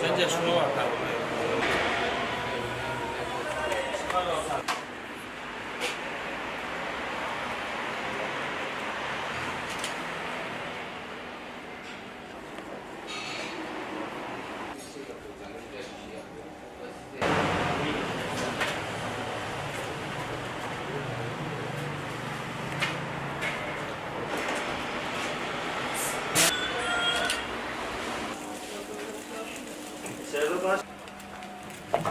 Sence şunu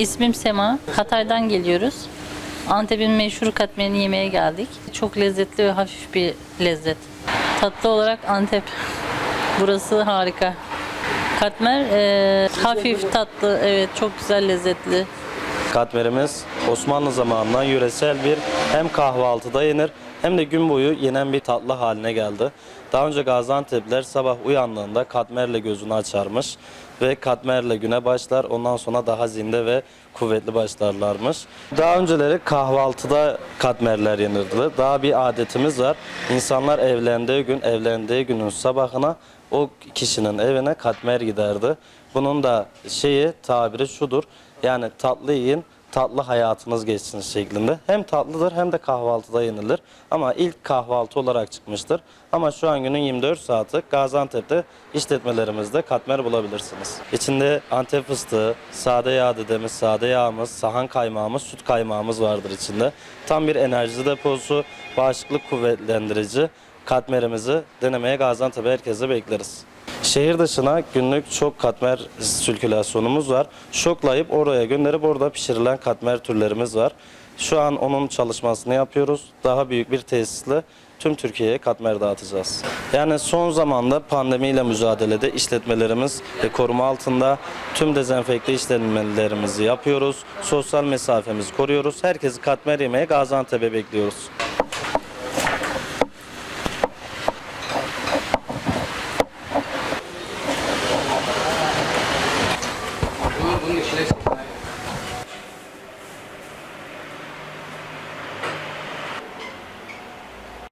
İsmim Sema. Hatay'dan geliyoruz. Antep'in meşhur katmerini yemeye geldik. Çok lezzetli ve hafif bir lezzet. Tatlı olarak Antep. Burası harika. Katmer e, hafif tatlı, evet çok güzel lezzetli. Katmerimiz Osmanlı zamanından yöresel bir hem kahvaltıda yenir hem de gün boyu yenen bir tatlı haline geldi. Daha önce Gaziantep'liler sabah uyandığında katmerle gözünü açarmış ve katmerle güne başlar. Ondan sonra daha zinde ve kuvvetli başlarlarmış. Daha önceleri kahvaltıda katmerler yenirdi. Daha bir adetimiz var. İnsanlar evlendiği gün, evlendiği günün sabahına o kişinin evine katmer giderdi. Bunun da şeyi, tabiri şudur. Yani tatlı yiyin, tatlı hayatınız geçsin şeklinde. Hem tatlıdır hem de kahvaltıda yenilir. Ama ilk kahvaltı olarak çıkmıştır. Ama şu an günün 24 saati Gaziantep'te işletmelerimizde katmer bulabilirsiniz. İçinde Antep fıstığı, sade yağ dediğimiz sade yağımız, sahan kaymağımız, süt kaymağımız vardır içinde. Tam bir enerji deposu, bağışıklık kuvvetlendirici katmerimizi denemeye Gaziantep'e herkese bekleriz. Şehir dışına günlük çok katmer sirkülasyonumuz var. Şoklayıp oraya gönderip orada pişirilen katmer türlerimiz var. Şu an onun çalışmasını yapıyoruz. Daha büyük bir tesisle tüm Türkiye'ye katmer dağıtacağız. Yani son zamanda pandemiyle mücadelede işletmelerimiz koruma altında tüm dezenfekte işlemlerimizi yapıyoruz. Sosyal mesafemizi koruyoruz. Herkesi katmer yemeye Gaziantep'e bekliyoruz.